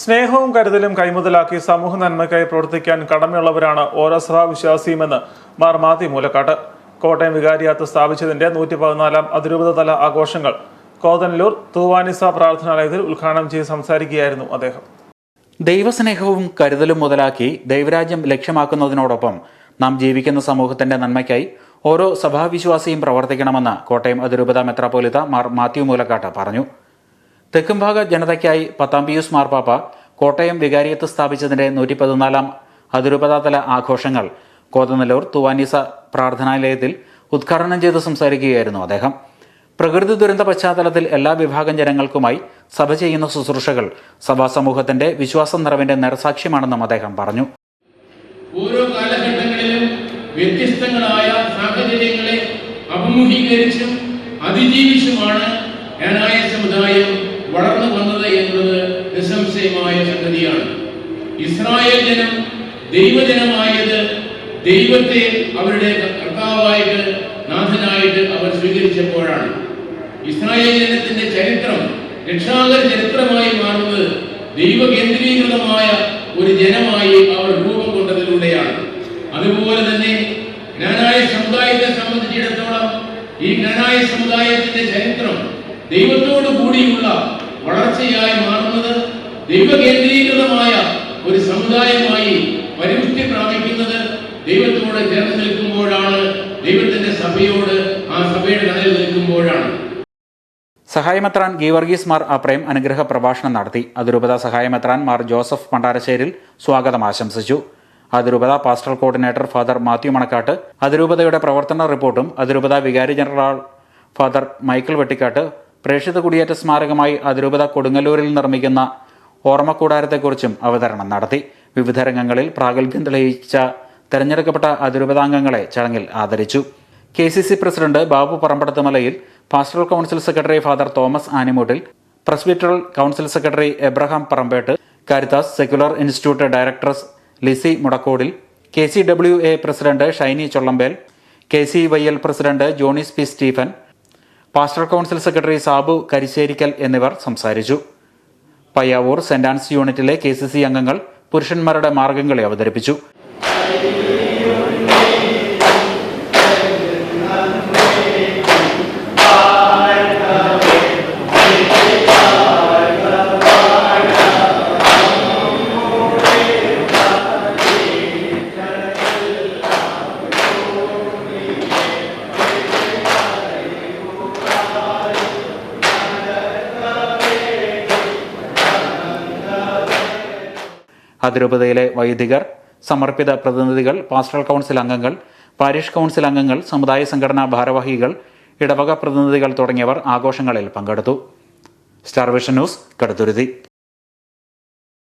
സ്നേഹവും കരുതലും കൈമുതലാക്കി സമൂഹ നന്മയ്ക്കായി പ്രവർത്തിക്കാൻ കടമയുള്ളവരാണ് ഓരോ സഭാവിശ്വാസിയുമെന്ന് മാർ മാത്യു മൂലക്കാട്ട്. കോട്ടയം വികാരിയാത്ത് സ്ഥാപിച്ചതിന്റെ നൂറ്റി പതിനാലാം അതിരൂപത തല ആഘോഷങ്ങൾ കോതനല്ലൂർ തൂവാനിസ പ്രാർത്ഥനാലയത്തിൽ ഉദ്ഘാടനം ചെയ്ത് സംസാരിക്കുകയായിരുന്നു അദ്ദേഹം. ദൈവസ്നേഹവും കരുതലും മുതലാക്കി ദൈവരാജ്യം ലക്ഷ്യമാക്കുന്നതിനോടൊപ്പം നാം ജീവിക്കുന്ന സമൂഹത്തിന്റെ നന്മയ്ക്കായി ഓരോ സഭാവിശ്വാസിയും പ്രവർത്തിക്കണമെന്ന് കോട്ടയം അതിരൂപത മെത്രാപ്പോലിത്ത മാർ മാത്യു മൂലക്കാട്ട് പറഞ്ഞു. തെക്കുംഭാഗ ജനതയ്ക്കായി പത്താം പിയൂസ് മാർപ്പാപ്പ കോട്ടയം വികാരിയത്ത് സ്ഥാപിച്ചതിന്റെ നൂറ്റി പതിനാലാം അതിരൂപതാതല ആഘോഷങ്ങൾ കോതനല്ലൂർ തുവാനീസ പ്രാർത്ഥനാലയത്തിൽ ഉദ്ഘാടനം ചെയ്ത് സംസാരിക്കുകയായിരുന്നു അദ്ദേഹം. പ്രകൃതി ദുരന്ത പശ്ചാത്തലത്തിൽ എല്ലാ വിഭാഗം ജനങ്ങൾക്കുമായി സഭ ചെയ്യുന്ന ശുശ്രൂഷകൾ സഭാ സമൂഹത്തിന്റെ വിശ്വാസ നിറവിന്റെ നിറസാക്ഷ്യമാണെന്നും അദ്ദേഹം പറഞ്ഞു. ഓരോ കാലഘട്ടങ്ങളിലും വ്യത്യസ്തങ്ങളായ സാഹചര്യങ്ങളെ അഭിമുഖീകരിച്ചും അതിജീവിച്ചുമാണ് സമുദായം വളർന്നു വന്നത് എന്നത് നിസ്സംശയമായ സംഗതിയാണ്. ഇസ്രായേൽ ജനം ദൈവജനമായത് ദൈവത്തെ അവരുടെ കർത്താവായിട്ട് നാഥനായിട്ട് അവർ സ്വീകരിച്ചപ്പോഴാണ്. ഇസ്രായേൽ ജനത്തിന്റെ ചരിത്രം രക്ഷാകര ചരിത്രമായി മാറുന്നത് ദൈവകേന്ദ്രീകൃതമായ ഒരു ജനമായി അവർ രൂപം കൊണ്ടതിലൂടെയാണ്. അതുപോലെ തന്നെ ജ്ഞാനായ സമുദായത്തെ സംബന്ധിച്ചിടത്തോളം ഈ ജ്ഞാനായ സമുദായത്തിന്റെ ചരിത്രം ദൈവത്തോടു വളർച്ചയായി മാറുന്നത് ദൈവകേന്ദ്രീകൃതമായ ഒരു സമുദായമായി പരിപുഷ്ടി പ്രാപിക്കുന്നത് ദൈവത്തോട് ചേർന്ന് നിൽക്കുമ്പോഴാണ് ദൈവത്തിന്റെ സഭയോട് ആ സഭയുടെ നിലയിൽ നിൽക്കുമ്പോഴാണ്. സഹായമെത്രാൻ ഗീവർഗീസ് മാർ അപ്രേം അനുഗ്രഹ പ്രഭാഷണം നടത്തി. അതിരൂപത സഹായമെത്രാൻ മാർ ജോസഫ് പണ്ടാരശ്ശേരിൽ സ്വാഗതം ആശംസിച്ചു. അതിരൂപത pastoral coordinator father Mathew Manakkattu അതിരൂപതയുടെ പ്രവർത്തന റിപ്പോർട്ടും അതിരൂപത വികാരി ജനറൽ ഫാദർ മൈക്കിൾ വെട്ടിക്കാട്ട് പ്രേക്ഷിത കുടിയേറ്റ സ്മാരകമായി അതിരൂപത കൊടുങ്ങല്ലൂരിൽ നിർമ്മിക്കുന്ന ഓർമ്മക്കൂടാരത്തെക്കുറിച്ചും അവതരണം നടത്തി. വിവിധ രംഗങ്ങളിൽ പ്രാഗൽഭ്യം തെളിയിച്ച തെരഞ്ഞെടുക്കപ്പെട്ട അതിരൂപതാംഗങ്ങളെ ചടങ്ങിൽ ആദരിച്ചു. K C C president Babu Parambadathumalayil pastoral council secretary father Thomas Animoottil presbyteral council secretary Abraham Parambettu Caritas secular institute directors Lizy Mudakodil K C W A president Shiny Chollampel K C Y L president Jonis P Stephen pastor council secretary Sabu Karisserikkal എന്നിവർ സംസാരിച്ചു. Payyavoor saint Ans യൂണിറ്റിലെ K അംഗങ്ങൾ പുരുഷന്മാരുടെ മാർഗങ്ങളെ അവതരിപ്പിച്ചു. അതിരൂപതയിലെ വൈദികർ സമർപ്പിത പ്രതിനിധികൾ പാസ്റ്റൽ കൗൺസിൽ അംഗങ്ങൾ പാരിഷ് കൗൺസിൽ അംഗങ്ങൾ സമുദായ സംഘടനാ ഭാരവാഹികൾ ഇടവക പ്രതിനിധികൾ തുടങ്ങിയവർ ആഘോഷങ്ങളിൽ പങ്കെടുത്തു. Star vision news കടുത്തുരുതി